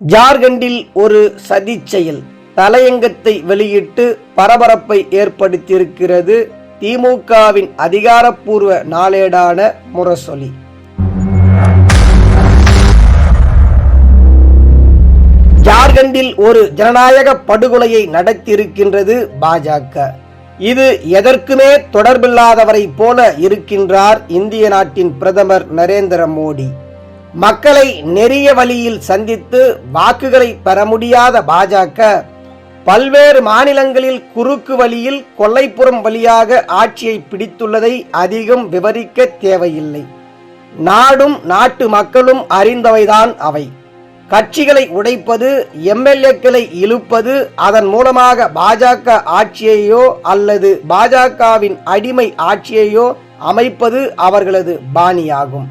ஜார்க்கண்டில் ஒரு சதி செயல் தலையங்கத்தை வெளியிட்டு பரபரப்பை ஏற்படுத்தியிருக்கிறது திமுகவின் அதிகாரப்பூர்வ நாளேடான முரசொலி. ஜார்க்கண்டில் ஒரு ஜனநாயக படுகொலையை நடத்தியிருக்கின்றது பாஜக. இது எதற்குமே தொடர்பில்லாதவரை போல இருக்கின்றார் இந்திய நாட்டின் பிரதமர் நரேந்திர மோடி. மக்களை நெறிய வழியில் சந்தித்து வாக்குகளை பெற முடியாத பாஜக பல்வேறு மாநிலங்களில் குறுக்கு வழியில் கொல்லைப்புறம் வழியாக ஆட்சியை பிடித்துள்ளதை அதிகம் விவரிக்க தேவையில்லை. நாடும் நாட்டு மக்களும் அறிந்தவைதான் அவை. கட்சிகளை உடைப்பது எம்எல்ஏக்களை இழுப்பது அதன் மூலமாக பாஜக ஆட்சியையோ அல்லது பாஜகவின் அடிமை ஆட்சியையோ அமைப்பது அவர்களது பாணியாகும்.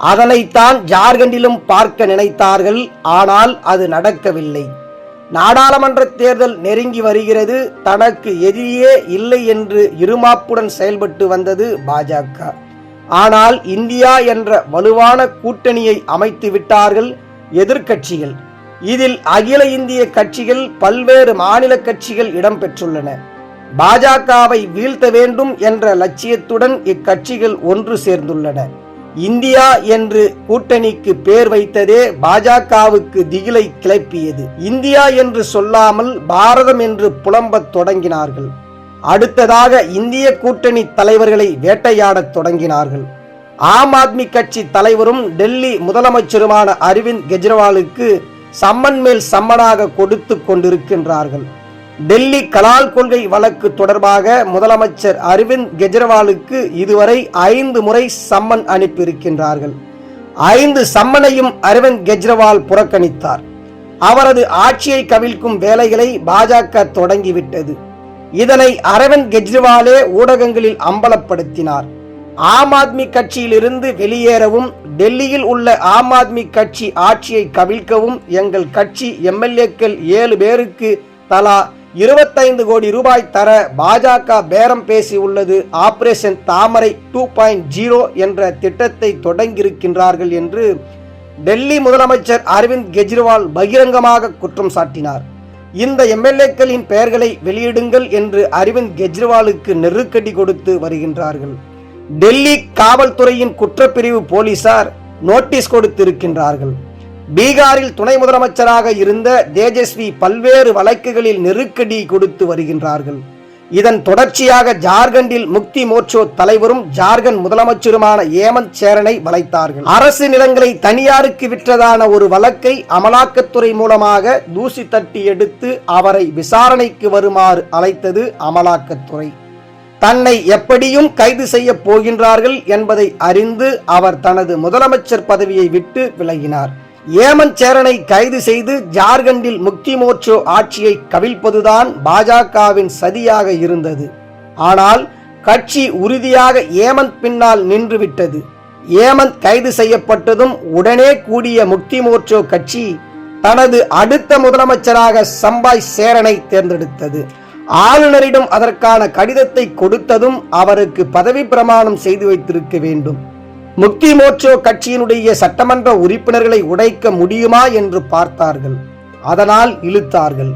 அதனைத்தான் ஜார்க்கண்டிலும் பார்க்க நினைத்தார்கள் ஆனால் அது நடக்கவில்லை. நாடாளுமன்ற தேர்தல் நெருங்கி வருகிறது தனக்கு எதிரியே இல்லை என்று இருமாப்புடன் செயல்பட்டு வந்தது பாஜக. ஆனால் இந்தியா என்ற வலுவான கூட்டணியை அமைத்து விட்டார்கள் எதிர்க்கட்சிகள். இதில் அகில இந்திய கட்சிகள் பல்வேறு மாநில கட்சிகள் இடம்பெற்றுள்ளன பாஜகவை வீழ்த்த வேண்டும் என்ற லட்சியத்துடன் இக்கட்சிகள் ஒன்று சேர்ந்துள்ளன. இந்தியா என்று கூட்டணிக்கு பேர் வைத்ததே பாஜகவுக்கு திகிலை கிளப்பியது. இந்தியா என்று சொல்லாமல் பாரதம் என்று புலம்பத் தொடங்கினார்கள். அடுத்ததாக இந்திய கூட்டணி தலைவர்களை வேட்டையாடத் தொடங்கினார்கள். ஆம் ஆத்மி கட்சி தலைவரும் டெல்லி முதலமைச்சருமான அரவிந்த் கெஜ்ரிவாலுக்கு சம்மன் மேல் சம்மனாக கொடுத்து கொண்டிருக்கின்றார்கள். டெல்லி கலால் கொள்கை வழக்கு தொடர்பாக முதலமைச்சர் அரவிந்த் கெஜ்ரிவாலுக்கு இதுவரை ஐந்து முறை சம்மன் அனுப்பியிருக்கின்றார்கள். ஐந்து சம்மனையும் அரவிந்த் கெஜ்ரிவால் புறக்கணித்தார். அவரது ஆட்சியை கவிழ்க்கும் வேலைகளை பாஜக தொடங்கிவிட்டது. இதனை அரவிந்த் கெஜ்ரிவாலே ஊடகங்களில் அம்பலப்படுத்தினார். ஆம் ஆத்மி கட்சியிலிருந்து வெளியேறவும் டெல்லியில் உள்ள ஆம் ஆத்மி கட்சி ஆட்சியை கவிழ்க்கவும் எங்கள் கட்சி எம்எல்ஏக்கள் ஏழு பேருக்கு தலா இருபத்தைந்து கோடி ரூபாய் தர பாஜக பேரம் பேசி உள்ளது. ஆபரேஷன் தாமரை டூ பாயிண்ட் ஜீரோ என்ற திட்டத்தை தொடங்கியிருக்கின்றார்கள் என்று டெல்லி முதலமைச்சர் அரவிந்த் கெஜ்ரிவால் பகிரங்கமாக குற்றம் சாட்டினார். இந்த எம்எல்ஏக்களின் பெயர்களை வெளியிடுங்கள் என்று அரவிந்த் கெஜ்ரிவாலுக்கு நெருக்கடி கொடுத்து வருகின்றார்கள். டெல்லி காவல்துறையின் குற்றப்பிரிவு போலீசார் நோட்டீஸ் கொடுத்திருக்கின்றார்கள். பீகாரில் துணை முதலமைச்சராக இருந்த தேஜஸ்வி பல்வேறு வழக்குகளில் நெருக்கடி கொடுத்து வருகின்றார்கள். இதன் தொடர்ச்சியாக ஜார்க்கண்டில் முக்தி மோர்ச்சோ தலைவரும் ஜார்க்கண்ட் முதலமைச்சருமான ஏமந்த் சேரனை வளைத்தார்கள். அரசு நிலங்களை தனியாருக்கு விற்றதான ஒரு வழக்கை அமலாக்கத்துறை மூலமாக தூசி தட்டி எடுத்து அவரை விசாரணைக்கு வருமாறு அழைத்தது அமலாக்கத்துறை. தன்னை எப்படியும் கைது செய்ய போகின்றார்கள் என்பதை அறிந்து அவர் தனது முதலமைச்சர் பதவியை விட்டு விலகினார். ஏமன் சேரனை கைது செய்து ஜார்க்கண்டில் முக்தி மோர்ச்சோ ஆட்சியை கவிழ்ப்பதுதான் பாஜகவின் சதியாக இருந்தது. ஆனால் கட்சி உறுதியாக ஏமந்த் பின்னால் நின்றுவிட்டது. ஏமந்த் கைது செய்யப்பட்டதும் உடனே கூடிய முக்தி மோர்ச்சோ கட்சி தனது அடுத்த முதலமைச்சராக சம்பாய் சேரனை தேர்ந்தெடுத்தது. ஆளுநரிடம் அதற்கான கடிதத்தை கொடுத்ததும் அவருக்கு பதவி பிரமாணம் செய்து வைத்திருக்க வேண்டும். முக்தி மோட்சோ கட்சியினுடைய சட்டமன்ற உறுப்பினர்களை உடைக்க முடியுமா என்று பார்த்தார்கள். அதனால் இழுத்தார்கள்.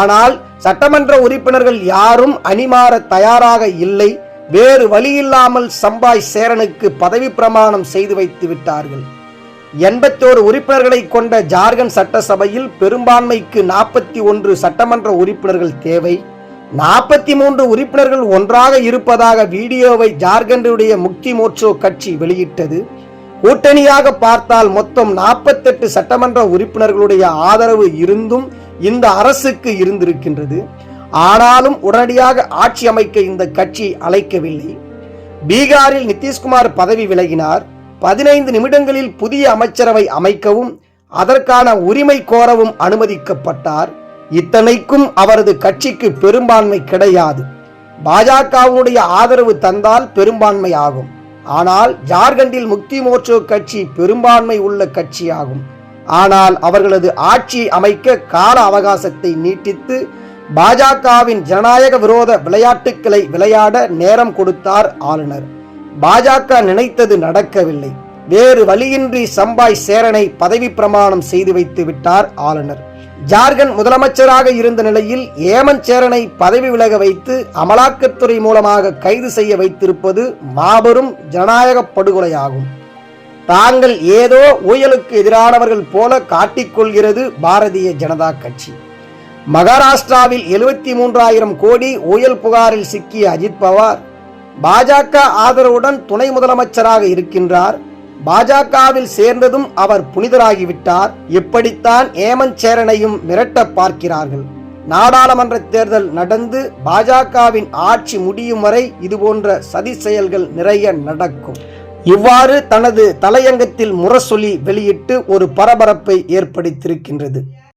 ஆனால் சட்டமன்ற உறுப்பினர்கள் யாரும் அணிமாற தயாராக இல்லை. வேறு வழியில்லாமல் சம்பாய் சேரனுக்கு பதவி பிரமாணம் செய்து வைத்து விட்டார்கள். எண்பத்தோரு உறுப்பினர்களை கொண்ட ஜார்க்கண்ட் சட்டசபையில் பெரும்பான்மைக்கு நாற்பத்தி ஒன்று சட்டமன்ற உறுப்பினர்கள் தேவை. நாற்பத்தி மூன்று உறுப்பினர்கள் ஒன்றாக இருப்பதாக வீடியோவை ஜார்க்கண்டுடைய முக்தி மோர்ச்சோ கட்சி வெளியிட்டது. கூட்டணியாக பார்த்தால் மொத்தம் நாற்பத்தெட்டு சட்டமன்ற உறுப்பினர்களுடைய ஆதரவு இருந்தும் இந்த அரசுக்கு இருந்திருக்கின்றது. ஆனாலும் உடனடியாக ஆட்சி அமைக்க இந்த கட்சி அழைக்கவில்லை. பீகாரில் நிதிஷ்குமார் பதவி விலகினார். பதினைந்து நிமிடங்களில் புதிய அமைச்சரவை அமைக்கவும் அதற்கான உரிமை கோரவும் அனுமதிக்கப்பட்டார். இத்தனைக்கும் அவரது கட்சிக்கு பெரும்பான்மை கிடையாது. பாஜகவுடைய ஆதரவு தந்தால் பெரும்பான்மை ஆகும். ஆனால் ஜார்க்கண்டில் முக்தி மோர்ச்சோ கட்சி பெரும்பான்மை உள்ள கட்சியாகும். ஆனால் அவர்களது ஆட்சி அமைக்க கால அவகாசத்தை நீட்டித்து பாஜகவின் ஜனநாயக விரோத விளையாட்டுக்களை விளையாட நேரம் கொடுத்தார் ஆளுநர். பாஜக நினைத்தது நடக்கவில்லை. வேறு வழியின்றி சம்பாய் சேரனை பதவி பிரமாணம் செய்து வைத்து விட்டார் ஆளுநர். ஜார்க்கண்ட் முதலமைச்சராக இருந்த நிலையில் ஏமன் சேரனை பதவி விலக வைத்து அமலாக்கத்துறை மூலமாக கைது செய்ய வைத்திருப்பது மாபெரும் ஜனநாயக படுகொலையாகும். தாங்கள் ஏதோ ஊழலுக்கு எதிரானவர்கள் போல காட்டிக்கொள்கிறது பாரதிய ஜனதா கட்சி. மகாராஷ்டிராவில் எழுபத்தி மூன்றாயிரம் கோடி ஊழல் புகாரில் சிக்கிய அஜித் பவார் பாஜக ஆதரவுடன் துணை முதலமைச்சராக இருக்கின்றார். பாஜகவில் சேர்ந்ததும் அவர் புனிதராகிவிட்டார். இப்படித்தான் ஏமன் சேரனையும் மிரட்ட பார்க்கிறார்கள். நாடாளுமன்ற தேர்தல் நடந்து பாஜகவின் ஆட்சி முடியும் வரை இதுபோன்ற சதி செயல்கள் நிறைய நடக்கும். இவ்வாறு தனது தலையங்கத்தில் முரசொலி வெளியிட்டு ஒரு பரபரப்பை ஏற்படுத்தியிருக்கின்றது.